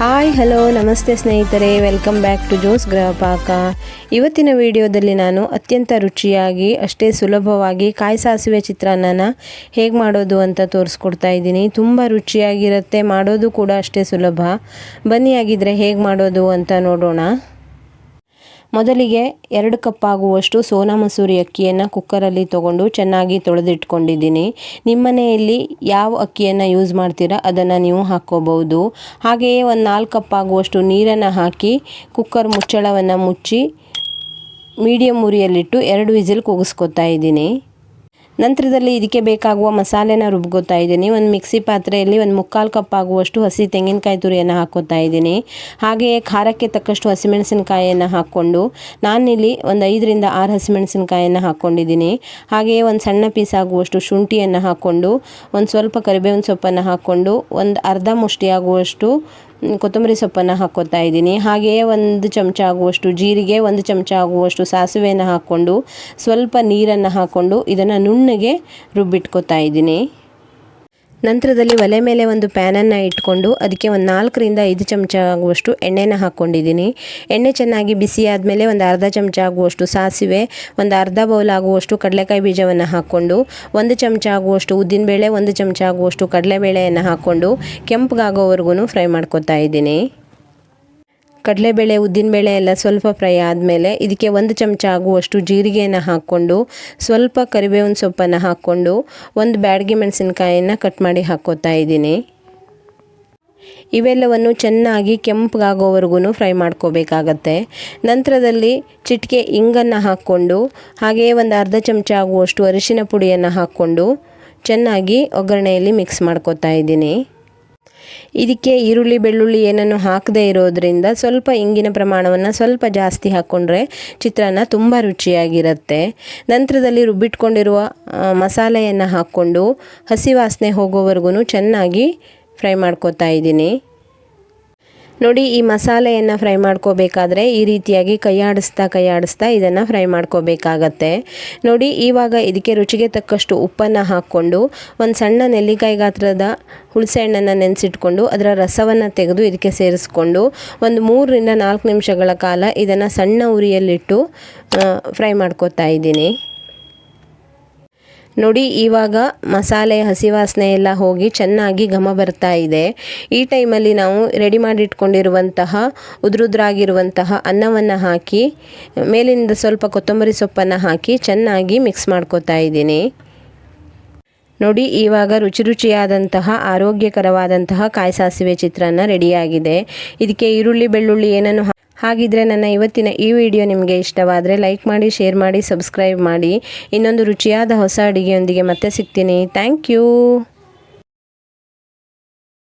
Hi hello ನಮಸ್ತೆ ಸ್ನೇಹಿತರೆ. Welcome back to Jose ಗೃಹ ಪಾಕ ಇವತ್ತಿನ ವಿಡಿಯೋದಲ್ಲಿ ನಾನು ಅತ್ಯಂತ ರುಚಿಯಾಗಿ, ಅಷ್ಟೇ ಸುಲಭವಾಗಿ ಕಾಯಿ ಸಾಸಿವೆ ಚಿತ್ರಾನ್ನನ ಹೇಗೆ ಮಾಡೋದು ಅಂತ ತೋರಿಸ್ಕೊಡ್ತಾ ಇದ್ದೀನಿ. ತುಂಬ ರುಚಿಯಾಗಿರುತ್ತೆ, ಮಾಡೋದು ಕೂಡ ಅಷ್ಟೇ ಸುಲಭ. ಬನ್ನಿ ಆಗಿದ್ದರೆ ಹೇಗೆ ಮಾಡೋದು ಅಂತ ನೋಡೋಣ. ಮೊದಲಿಗೆ ಎರಡು ಕಪ್ ಆಗುವಷ್ಟು ಸೋನಾ ಮಸೂರಿ ಅಕ್ಕಿಯನ್ನು ಕುಕ್ಕರಲ್ಲಿ ತೊಗೊಂಡು ಚೆನ್ನಾಗಿ ತೊಳೆದಿಟ್ಕೊಂಡಿದ್ದೀನಿ. ನಿಮ್ಮನೆಯಲ್ಲಿ ಯಾವ ಅಕ್ಕಿಯನ್ನು ಯೂಸ್ ಮಾಡ್ತೀರಾ? ಅದನ್ನು ನೀವು ಹಾಕ್ಕೋಬಹುದು. ಹಾಗೆಯೇ ಒಂದು ನಾಲ್ಕು ಕಪ್ ಆಗುವಷ್ಟು ನೀರನ್ನು ಹಾಕಿ ಕುಕ್ಕರ್ ಮುಚ್ಚಳವನ್ನು ಮುಚ್ಚಿ ಮೀಡಿಯಮ್ ಉರಿಯಲ್ಲಿಟ್ಟು ಎರಡು ವಿಸಿಲ್ ಕೂಗಿಸ್ಕೊತಾ ಇದ್ದೀನಿ. ನಂತರದಲ್ಲಿ ಇದಕ್ಕೆ ಬೇಕಾಗುವ ಮಸಾಲೆನ ರುಬ್ಕೋತಾ ಇದ್ದೀನಿ. ಒಂದು ಮಿಕ್ಸಿ ಪಾತ್ರೆಯಲ್ಲಿ ಒಂದು ಮುಕ್ಕಾಲು ಕಪ್ ಆಗುವಷ್ಟು ಹಸಿ ತೆಂಗಿನಕಾಯಿ ತುರಿಯನ್ನು ಹಾಕೋತಾ ಇದ್ದೀನಿ. ಹಾಗೆಯೇ ಖಾರಕ್ಕೆ ತಕ್ಕಷ್ಟು ಹಸಿಮೆಣಸಿನಕಾಯಿಯನ್ನು ಹಾಕ್ಕೊಂಡು ನಾನಿಲ್ಲಿ ಒಂದು ಐದರಿಂದ ಆರು ಹಸಿಮೆಣಸಿನಕಾಯಿಯನ್ನು ಹಾಕ್ಕೊಂಡಿದ್ದೀನಿ ಹಾಗೆಯೇ ಒಂದು ಸಣ್ಣ ಪೀಸ್ ಆಗುವಷ್ಟು ಶುಂಠಿಯನ್ನು ಹಾಕ್ಕೊಂಡು, ಒಂದು ಸ್ವಲ್ಪ ಕರಿಬೇವಿನ ಸೊಪ್ಪನ್ನು ಹಾಕ್ಕೊಂಡು, ಒಂದು ಅರ್ಧ ಮುಷ್ಟಿ ಆಗುವಷ್ಟು ಕೊತ್ತಂಬರಿ ಸೊಪ್ಪನ್ನು ಹಾಕ್ಕೋತಾ ಇದ್ದೀನಿ. ಹಾಗೆಯೇ ಒಂದು ಚಮಚ ಆಗುವಷ್ಟು ಜೀರಿಗೆ, ಒಂದು ಚಮಚ ಆಗುವಷ್ಟು ಸಾಸಿವೆಯನ್ನು ಹಾಕ್ಕೊಂಡು ಸ್ವಲ್ಪ ನೀರನ್ನು ಹಾಕ್ಕೊಂಡು ಇದನ್ನು ನುಣ್ಣಗೆ ರುಬ್ಬಿಟ್ಕೊತಾ ಇದ್ದೀನಿ. ನಂತರದಲ್ಲಿ ಒಲೆ ಮೇಲೆ ಒಂದು ಪ್ಯಾನನ್ನು ಇಟ್ಕೊಂಡು ಅದಕ್ಕೆ ಒಂದು ನಾಲ್ಕರಿಂದ ಐದು ಚಮಚ ಆಗುವಷ್ಟು ಎಣ್ಣೆನ ಹಾಕ್ಕೊಂಡಿದ್ದೀನಿ. ಎಣ್ಣೆ ಚೆನ್ನಾಗಿ ಬಿಸಿ ಆದಮೇಲೆ ಒಂದು ಅರ್ಧ ಚಮಚ ಆಗುವಷ್ಟು ಸಾಸಿವೆ, ಒಂದು ಅರ್ಧ ಬೌಲ್ ಆಗುವಷ್ಟು ಕಡಲೆಕಾಯಿ ಬೀಜವನ್ನು ಹಾಕ್ಕೊಂಡು, ಒಂದು ಚಮಚ ಆಗುವಷ್ಟು ಉದ್ದಿನಬೇಳೆ, ಒಂದು ಚಮಚ ಆಗುವಷ್ಟು ಕಡಲೆಬೇಳೆಯನ್ನು ಹಾಕ್ಕೊಂಡು ಕೆಂಪಗಾಗೋವರೆಗೂ ಫ್ರೈ ಮಾಡ್ಕೊತಾ ಇದ್ದೀನಿ. ಕಡಲೆಬೇಳೆ ಉದ್ದಿನಬೇಳೆ ಎಲ್ಲ ಸ್ವಲ್ಪ ಫ್ರೈ ಆದಮೇಲೆ ಇದಕ್ಕೆ ಒಂದು ಚಮಚ ಆಗುವಷ್ಟು ಜೀರಿಗೆಯನ್ನು ಹಾಕ್ಕೊಂಡು, ಸ್ವಲ್ಪ ಕರಿಬೇವಿನ ಸೊಪ್ಪನ್ನು ಹಾಕ್ಕೊಂಡು ಒಂದು ಬ್ಯಾಡಗಿ ಮೆಣಸಿನಕಾಯಿಯನ್ನು ಕಟ್ ಮಾಡಿ ಹಾಕ್ಕೋತಾ ಇದ್ದೀನಿ. ಇವೆಲ್ಲವನ್ನು ಚೆನ್ನಾಗಿ ಕೆಂಪಗಾಗೋವರೆಗೂ ಫ್ರೈ ಮಾಡ್ಕೋಬೇಕಾಗತ್ತೆ. ನಂತರದಲ್ಲಿ ಚಿಟಿಕೆ ಇಂಗನ್ನು ಹಾಕ್ಕೊಂಡು ಹಾಗೆಯೇ ಒಂದು ಅರ್ಧ ಚಮಚ ಆಗುವಷ್ಟು ಅರಿಶಿನ ಪುಡಿಯನ್ನು ಹಾಕ್ಕೊಂಡು ಚೆನ್ನಾಗಿ ಒಗ್ಗರಣೆಯಲ್ಲಿ ಮಿಕ್ಸ್ ಮಾಡ್ಕೋತಾ ಇದ್ದೀನಿ. ಇದಕ್ಕೆ ಈರುಳ್ಳಿ, ಬೆಳ್ಳುಳ್ಳಿ ಏನನ್ನು ಹಾಕದೇ ಇರೋದ್ರಿಂದ ಸ್ವಲ್ಪ ಇಂಗಿನ ಪ್ರಮಾಣವನ್ನು ಸ್ವಲ್ಪ ಜಾಸ್ತಿ ಹಾಕ್ಕೊಂಡ್ರೆ ಚಿತ್ರಾನ್ನ ತುಂಬ ರುಚಿಯಾಗಿರುತ್ತೆ. ನಂತರದಲ್ಲಿ ರುಬ್ಬಿಟ್ಕೊಂಡಿರುವ ಮಸಾಲೆಯನ್ನು ಹಾಕ್ಕೊಂಡು ಹಸಿ ವಾಸನೆ ಹೋಗೋವರೆಗೂ ಚೆನ್ನಾಗಿ ಫ್ರೈ ಮಾಡ್ಕೋತಾ ಇದ್ದೀನಿ. ನೋಡಿ, ಈ ಮಸಾಲೆಯನ್ನು ಫ್ರೈ ಮಾಡ್ಕೋಬೇಕಾದ್ರೆ ಈ ರೀತಿಯಾಗಿ ಕೈಯಾಡಿಸ್ತಾ ಕೈಯಾಡಿಸ್ತಾ ಇದನ್ನು ಫ್ರೈ ಮಾಡ್ಕೋಬೇಕಾಗತ್ತೆ. ನೋಡಿ, ಇವಾಗ ಇದಕ್ಕೆ ರುಚಿಗೆ ತಕ್ಕಷ್ಟು ಉಪ್ಪನ್ನು ಹಾಕ್ಕೊಂಡು, ಒಂದು ಸಣ್ಣ ನೆಲ್ಲಿಕಾಯಿ ಗಾತ್ರದ ಹುಣಸೆ ಹಣ್ಣನ್ನು ನೆನೆಸಿಟ್ಕೊಂಡು, ಅದರ ರಸವನ್ನು ತೆಗೆದು ಇದಕ್ಕೆ ಸೇರಿಸ್ಕೊಂಡು, ಒಂದು ಮೂರರಿಂದ ನಾಲ್ಕು ನಿಮಿಷಗಳ ಕಾಲ ಇದನ್ನು ಸಣ್ಣ ಉರಿಯಲ್ಲಿಟ್ಟು ಫ್ರೈ ಮಾಡ್ಕೋತಾ ಇದ್ದೀನಿ. ನೋಡಿ, ಇವಾಗ ಮಸಾಲೆ, ಹಸಿ ವಾಸನೆ ಎಲ್ಲ ಹೋಗಿ ಚೆನ್ನಾಗಿ ಘಮ ಬರ್ತಾ ಇದೆ. ಈ ಟೈಮಲ್ಲಿ ನಾವು ರೆಡಿ ಮಾಡಿಟ್ಕೊಂಡಿರುವಂತಹ, ಉದುರುದ್ರಾಗಿರುವಂತಹ ಅನ್ನವನ್ನು ಹಾಕಿ, ಮೇಲಿಂದ ಸ್ವಲ್ಪ ಕೊತ್ತಂಬರಿ ಸೊಪ್ಪನ್ನು ಹಾಕಿ ಚೆನ್ನಾಗಿ ಮಿಕ್ಸ್ ಮಾಡ್ಕೋತಾ ಇದ್ದೀನಿ. ನೋಡಿ, ಇವಾಗ ರುಚಿ ರುಚಿಯಾದಂತಹ, ಆರೋಗ್ಯಕರವಾದಂತಹ ಕಾಯಿ ಸಾಸಿವೆ ಚಿತ್ರಾನ್ನ ರೆಡಿಯಾಗಿದೆ. ಇದಕ್ಕೆ ಈರುಳ್ಳಿ, ಬೆಳ್ಳುಳ್ಳಿ ಏನನ್ನು ಹಾಗಿದ್ರೆ ನನ್ನ ಇವತ್ತಿನ ಈ ವಿಡಿಯೋ ನಿಮಗೆ ಇಷ್ಟವಾದರೆ ಲೈಕ್ ಮಾಡಿ, ಶೇರ್ ಮಾಡಿ, ಸಬ್ಸ್ಕ್ರೈಬ್ ಮಾಡಿ. ಇನ್ನೊಂದು ರುಚಿಯಾದ ಹೊಸ ಅಡುಗೆಯೊಂದಿಗೆ ಮತ್ತೆ ಸಿಗ್ತೀನಿ. Thank you.